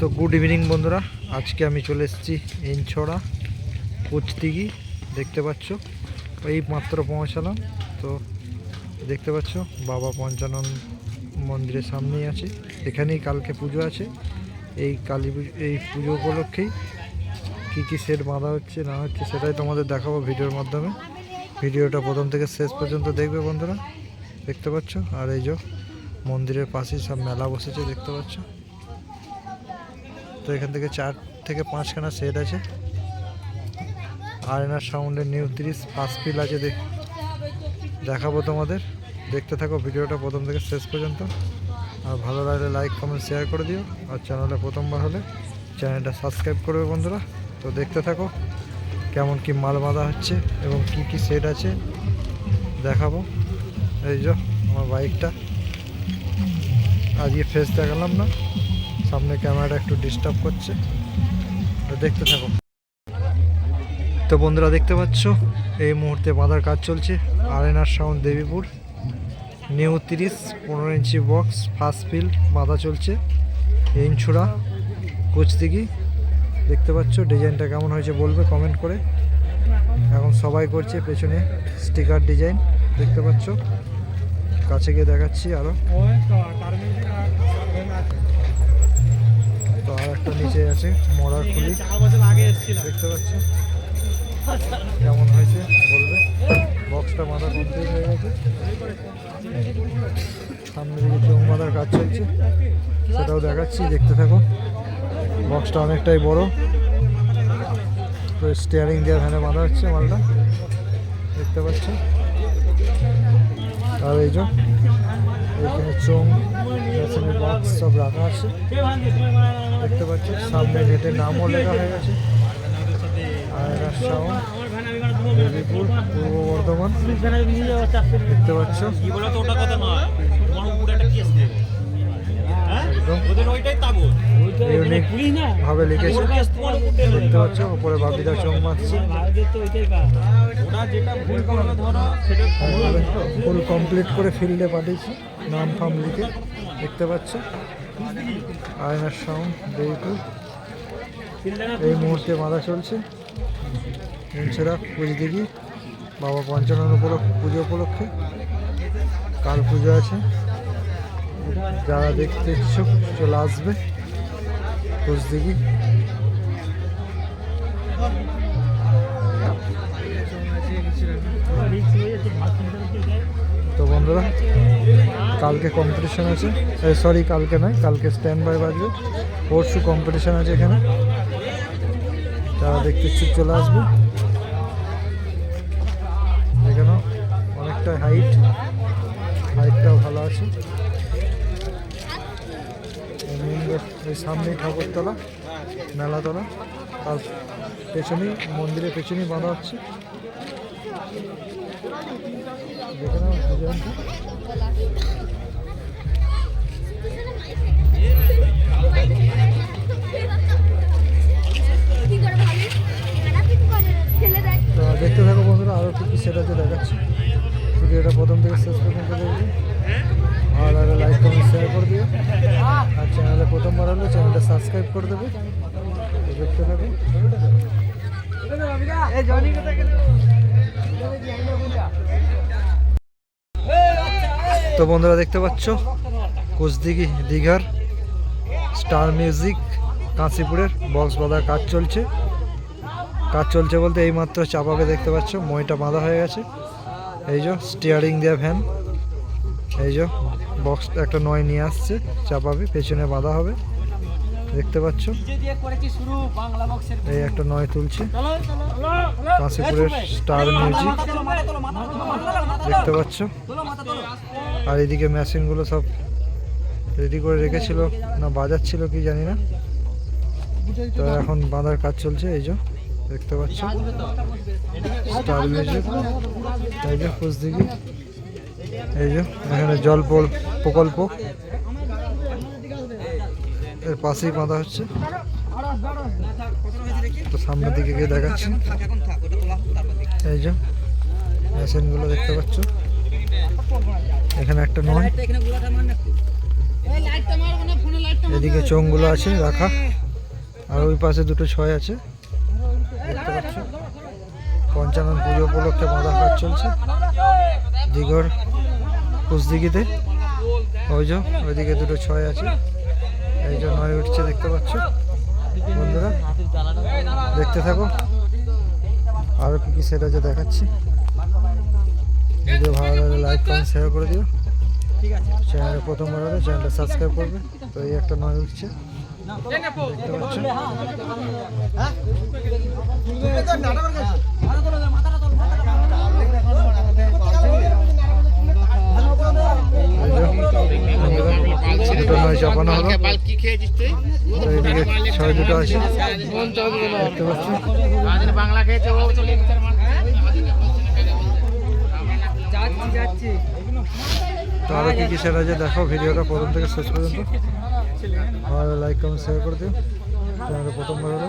তো good evening বন্ধুরা। আজকে আমি চলে এসেছি ইনছড়া কুচদিঘি, দেখতে পাচ্ছ? এই মাত্র পৌঁছালাম, তো দেখতে পাচ্ছ? বাবা পঞ্চানন মন্দিরের সামনেই আছে। এখানেই কালকে পুজো আছে। এই কালী পুজো, এই পুজো উপলক্ষেই কী কী সেট বাঁধা হচ্ছে, না হচ্ছে, সেটাই তোমাদের দেখাবো ভিডিওর মাধ্যমে। ভিডিওটা প্রথম থেকে শেষ পর্যন্ত দেখবে বন্ধুরা। দেখতে পাচ্ছ? আর এই যে মন্দিরের পাশেই সব মেলা বসেছে, দেখতে পাচ্ছ? তো এখান থেকে চার থেকে পাঁচখানা সেট আছে। আয়নার সাউন্ডের নিউ তিরিশ ফার্স্ট ফিল আছে দেখ দেখাবো তোমাদের। দেখতে থাকো ভিডিওটা প্রথম থেকে শেষ পর্যন্ত। আর ভালো লাগলে লাইক কমেন্ট শেয়ার করে দিও। আর চ্যানেলে প্রথমবার হলে চ্যানেলটা সাবস্ক্রাইব করবে বন্ধুরা। তো দেখতে থাকো কেমন কি মাল বাঁধা হচ্ছে এবং কি কি সেট আছে। দেখাবো। এই যে আমার বাইকটা আজকে ফেস দেখালাম না। সামনে ক্যামেরাটা একটু ডিস্টার্ব করছে। দেখতে থাকো। তো বন্ধুরা, দেখতে পাচ্ছ? এই মুহূর্তে বাঁধার কাজ চলছে। আরেনার সাউন্ড দেবীপুর নিউ তিরিশ, পনেরো ইঞ্চি বক্স ফার্স্ট ফিল বাঁধা চলছে। ইনছুড়া কুচদিঘি। দেখতে পাচ্ছ? ডিজাইনটা কেমন হয়েছে বলবে কমেন্ট করে। এখন সবাই করছে পেছনে স্টিকার ডিজাইন দেখতে পাচ্ছ? কাছে গিয়ে দেখাচ্ছি আরও একটা নিচে আছে, মরার খুলি। দেখতে পাচ্ছ? কেমন হয়েছে, বলবে? বক্সটা মাথা কমপ্লিট হয়ে গেছে। সামনে দিকে চোখ বাঁধার কাজ চলছে। সেটাও দেখাচ্ছি, দেখতে থাকো। বক্সটা অনেকটাই বড়। তো স্টিয়ারিং দিয়ে ভ্যানে বাঁধা হচ্ছে মালটা। দেখতে পাচ্ছ? আর এই যে এখানে চোং মেশিনের বক্স সব রাখা আছে। দেখতে পাচ্ছি সামনে গেটের নামও লেখা হয়ে গেছে। আয়রা সাউন্ড দেবীপুর পূর্ব বর্ধমান। দেখতে পাচ্ছ। ওটা কথা নয় একটা কেস দেবো। ওদের ওইটাই তাবো ইউনিক ভাবে লিখেছে। কেস দেখতে পাচ্ছ উপরে বাপিদা চোখ মারছে ফুল কমপ্লিট করে ফিল্ডে পাঠিয়েছি। নাম ফাম লিখে দেখতে পাচ্ছ। আয়নার সাউন্ড দেবীপুর এই মুহূর্তে বাঁধা চলছে। এছাড়া কুচদিঘি বাবা পঞ্চানন উপলক্ষ পুজো উপলক্ষে কাল পুজো আছে। যারা দেখতে ইচ্ছুক চলে আসবে। কুচদিঘি তো বন্ধুরা, কালকে কম্পিটিশন আছে। সরি কালকে নয়, কালকে স্ট্যান্ড বাই বাজবে। পরশু কম্পিটিশন আছে এখানে। যারা দেখতে ইচ্ছুক চলে আসবে। এখানেও অনেকটা হাইট হাইটটাও ভালো আছে। এই সামনেই ঠাকুরতলা, মেলাতলা। তার পেছনেই, মন্দিরের পেছনেই বাঁধা হচ্ছে। তো দেখতে থাকো বন্ধুরা আরও কী কী সেটা দেখাচ্ছি। ভিডিওটা প্রথম থেকে শেষ পর্যন্ত দেখবে। আর আগে লাইক কমেন্ট শেয়ার করে দিও। আর চ্যানেলে প্রথমবার হলে চ্যানেলটা সাবস্ক্রাইব করে দেবে। দেখতে থাকো তো বন্ধুরা দেখতে পাচ্ছ কোচদিঘি দীঘার স্টার মিউজিক কাঁচিপুরের বক্স বাঁধার কাজ চলছে। কাজ চলছে বলতে এইমাত্র চাপাবে দেখতে পাচ্ছ মইটা বাঁধা হয়ে গেছে। এই যে স্টিয়ারিং দেওয়া ভ্যান এই যে বক্স একটা নয় নিয়ে আসছে, চাপাবে, পেছনে বাঁধা হবে। দেখতে পাচ্ছ? এই একটা নয় তুলছে। কাশীপুরের স্টার মিউজিক। দেখতে পাচ্ছ? আর এদিকে মেশিনগুলো সব রেডি করে রেখেছিল, না বাজাচ্ছিল কি জানি না। তো এখন বাঁধার কাজ চলছে, এই যে, দেখতে পাচ্ছ? Star music. এই যে কুচদিঘি এই যে, এখানে জল প্রকল্প। এর পাশেই বাঁধা হচ্ছে। তো সামনের দিকে গিয়ে দেখাচ্ছি। এই যে, মেশিনগুলো দেখতে পাচ্ছ। এখানে একটা নয়। এদিকে চোঙগুলো আছে রাখা। আর ওই পাশে দুটো ছয় আছে। দেখতে পাচ্ছ। পঞ্চানন পুজো উপলক্ষে বাঁধা কাজ চলছে। দিঘর কুচদিঘিতে ওই যে, ওইদিকে দুটো ছয় আছে। এই যে নয় উঠছে, দেখতে পাচ্ছ? বন্ধুরা, দেখতে থাকো। আরও কী কী সেট আছে দেখাচ্ছি। ভিডিও ভালো লাগলে লাইক কমেন্ট শেয়ার করে দিও। চ্যানেলে প্রথমবার হলে চ্যানেলটা সাবস্ক্রাইব করবে। তো এই একটা নয় উঠছে। দেখতে পাচ্ছ? ছয় কী কী সেট আছে দেখো ভিডিওটা প্রথম থেকে শেষ পর্যন্ত ভালো লাইক কমেন্ট শেয়ার করে দিও চ্যানেলে প্রথমবার হলো